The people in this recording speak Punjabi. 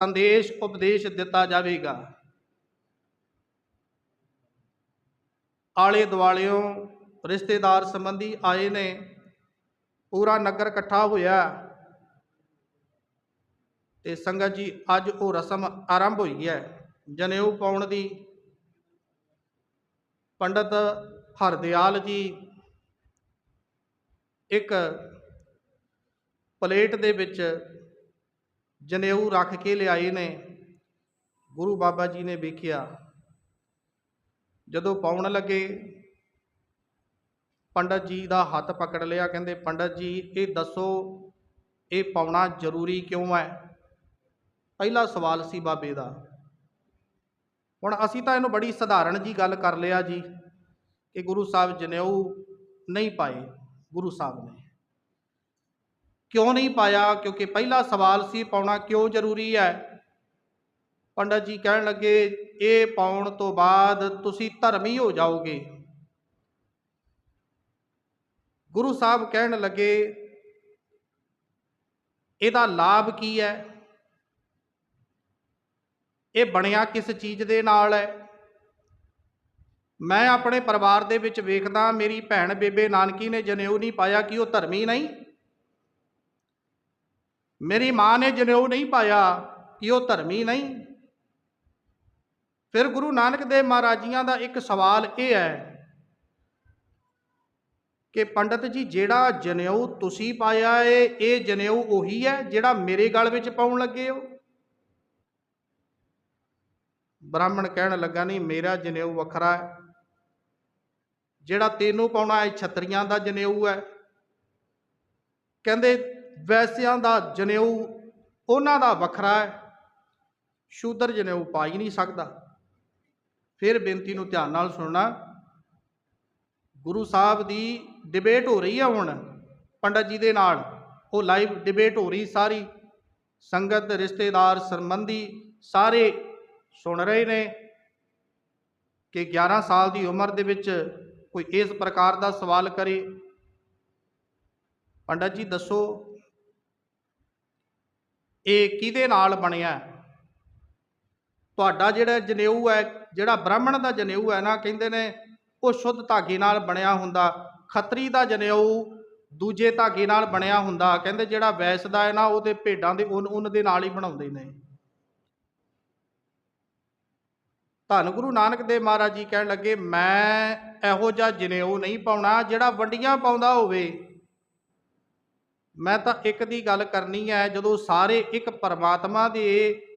ਸੰਦੇਸ਼ ਉਪਦੇਸ਼ ਦਿੱਤਾ ਜਾਵੇਗਾ। ਆਲੇ ਦੁਆਲਿਓਂ ਰਿਸ਼ਤੇਦਾਰ ਸੰਬੰਧੀ ਆਏ ਨੇ। ਪੂਰਾ ਨਗਰ ਇਕੱਠਾ ਹੋਇਆ ਤੇ ਸੰਗਤ ਜੀ, ਅੱਜ ਉਹ ਰਸਮ ਆਰੰਭ ਹੋਈ ਹੈ। ਜਨੇਊ ਪਾਉਣ ਦੀ ਪੰਡਤ ਹਰਦਿਆਲ ਜੀ ਇੱਕ ਪਲੇਟ ਦੇ ਵਿੱਚ ਜਨੇਊ ਰੱਖ ਕੇ ਲਿਆਏ ਨੇ। ਗੁਰੂ ਬਾਬਾ ਜੀ ਨੇ ਵੇਖਿਆ। ਜਦੋਂ ਪਾਉਣ ਲੱਗੇ, ਪੰਡਤ ਜੀ ਦਾ ਹੱਥ ਪਕੜ ਲਿਆ। ਕਹਿੰਦੇ, ਪੰਡਤ ਜੀ, ਇਹ ਦੱਸੋ, ਇਹ ਪਾਉਣਾ ਜ਼ਰੂਰੀ ਕਿਉਂ ਹੈ? ਪਹਿਲਾ ਸਵਾਲ ਸੀ ਬਾਬੇ ਦਾ। ਹੁਣ ਅਸੀਂ ਤਾਂ ਇਹਨੂੰ ਬੜੀ ਸਧਾਰਨ ਜੀ ਗੱਲ ਕਰ ਲਿਆ ਜੀ, ਕਿ ਗੁਰੂ ਸਾਹਿਬ ਜਨੇਊ ਨਹੀਂ ਪਾਏ, ਗੁਰੂ ਸਾਹਿਬ ਨੇ। ਕਿਉਂ ਨਹੀਂ ਪਾਇਆ? ਕਿਉਂਕਿ ਪਹਿਲਾ ਸਵਾਲ ਸੀ, ਪਾਉਣਾ ਕਿਉਂ ਜ਼ਰੂਰੀ ਹੈ? ਪੰਡਤ ਜੀ ਕਹਿਣ ਲੱਗੇ, ਇਹ ਪਾਉਣ ਤੋਂ ਬਾਅਦ ਤੁਸੀਂ ਧਰਮੀ ਹੋ ਜਾਓਗੇ। ਗੁਰੂ ਸਾਹਿਬ ਕਹਿਣ ਲੱਗੇ, ਇਹਦਾ ਲਾਭ ਕੀ ਹੈ? ਇਹ ਬਣਿਆ ਕਿਸ ਚੀਜ਼ ਦੇ ਨਾਲ ਹੈ? ਮੈਂ ਆਪਣੇ ਪਰਿਵਾਰ ਦੇ ਵਿੱਚ ਵੇਖਦਾ, ਮੇਰੀ ਭੈਣ ਬੇਬੇ ਨਾਨਕੀ ਨੇ ਜਨੇਊ ਨਹੀਂ ਪਾਇਆ ਕਿ ਉਹ ਧਰਮੀ ਨਹੀਂ। ਮੇਰੀ ਮਾਂ ਨੇ ਜਨੇਊ ਨਹੀਂ ਪਾਇਆ ਕਿ ਉਹ ਧਰਮੀ ਨਹੀਂ। ਫਿਰ ਗੁਰੂ ਨਾਨਕ ਦੇਵ ਮਹਾਰਾਜੀਆਂ ਦਾ ਇੱਕ ਸਵਾਲ ਇਹ ਹੈ ਕਿ ਪੰਡਤ ਜੀ, ਜਿਹੜਾ ਜਨੇਊ ਤੁਸੀਂ ਪਾਇਆ ਏ, ਇਹ ਜਨੇਊ ਉਹੀ ਹੈ ਜਿਹੜਾ ਮੇਰੇ ਗਲ ਵਿੱਚ ਪਾਉਣ ਲੱਗੇ ਹੋ? ਬ੍ਰਾਹਮਣ ਕਹਿਣ ਲੱਗਾ, ਨਹੀਂ, ਮੇਰਾ ਜਨੇਊ ਵੱਖਰਾ ਹੈ। ਜਿਹੜਾ ਤੈਨੂੰ ਪਾਉਣਾ ਹੈ, ਛਤਰੀਆਂ ਦਾ ਜਨੇਊ ਹੈ। ਕਹਿੰਦੇ ਵੈਸਿਆਂ ਦਾ ਜਨੇਊ ਉਹਨਾਂ ਦਾ ਵੱਖਰਾ ਹੈ। ਸ਼ੂਦਰ ਜਨੇਊ ਪਾ ਹੀ ਨਹੀਂ ਸਕਦਾ। ਫਿਰ ਬੇਨਤੀ ਨੂੰ ਧਿਆਨ ਨਾਲ ਸੁਣਨਾ। ਗੁਰੂ ਸਾਹਿਬ ਦੀ ਡਿਬੇਟ ਹੋ ਰਹੀ ਹੈ ਹੁਣ, ਪੰਡਤ ਜੀ ਦੇ ਨਾਲ। ਉਹ ਲਾਈਵ ਡਿਬੇਟ ਹੋ ਰਹੀ ਸਾਰੀ। ਸੰਗਤ, ਰਿਸ਼ਤੇਦਾਰ, ਸੰਬੰਧੀ ਸਾਰੇ ਸੁਣ ਰਹੇ ਨੇ ਕਿ 11 ਸਾਲ ਦੀ ਉਮਰ ਦੇ ਵਿੱਚ ਕੋਈ ਇਸ ਪ੍ਰਕਾਰ ਦਾ ਸਵਾਲ ਕਰੇ। ਪੰਡਤ ਜੀ ਦੱਸੋ ਇਹ ਕਿਹਦੇ ਨਾਲ ਬਣਿਆ? ਤੁਹਾਡਾ ਜਿਹੜਾ ਜਨੇਊ ਹੈ, ਜਿਹੜਾ ਬ੍ਰਾਹਮਣ ਦਾ ਜਨੇਊ ਹੈ ਨਾ, ਕਹਿੰਦੇ ਨੇ, ਉਹ ਸ਼ੁੱਧ ਧਾਗੇ ਨਾਲ ਬਣਿਆ ਹੁੰਦਾ। ਖੱਤਰੀ ਦਾ ਜਨੇਊ ਦੂਜੇ ਧਾਗੇ ਨਾਲ ਬਣਿਆ ਹੁੰਦਾ। ਕਹਿੰਦੇ ਜਿਹੜਾ ਵੈਸ ਦਾ ਹੈ ਨਾ, ਉਹਦੇ ਭੇਡਾਂ ਦੇ ਉਨ ਉਨ ਦੇ ਨਾਲ ਹੀ ਬਣਾਉਂਦੇ ਨੇ। ਧੰਨ ਗੁਰੂ ਨਾਨਕ ਦੇਵ ਮਹਾਰਾਜ ਜੀ ਕਹਿਣ ਲੱਗੇ, ਮੈਂ ਇਹੋ ਜਿਹਾ ਜਨੇਊ ਨਹੀਂ ਪਾਉਣਾ, ਜਿਹੜਾ ਵੰਡੀਆਂ ਪਾਉਂਦਾ ਹੋਵੇ। ਮੈਂ ਤਾਂ ਇੱਕ ਦੀ ਗੱਲ ਕਰਨੀ ਹੈ ਜਦੋਂ ਸਾਰੇ ਇੱਕ ਪਰਮਾਤਮਾ ਦੇ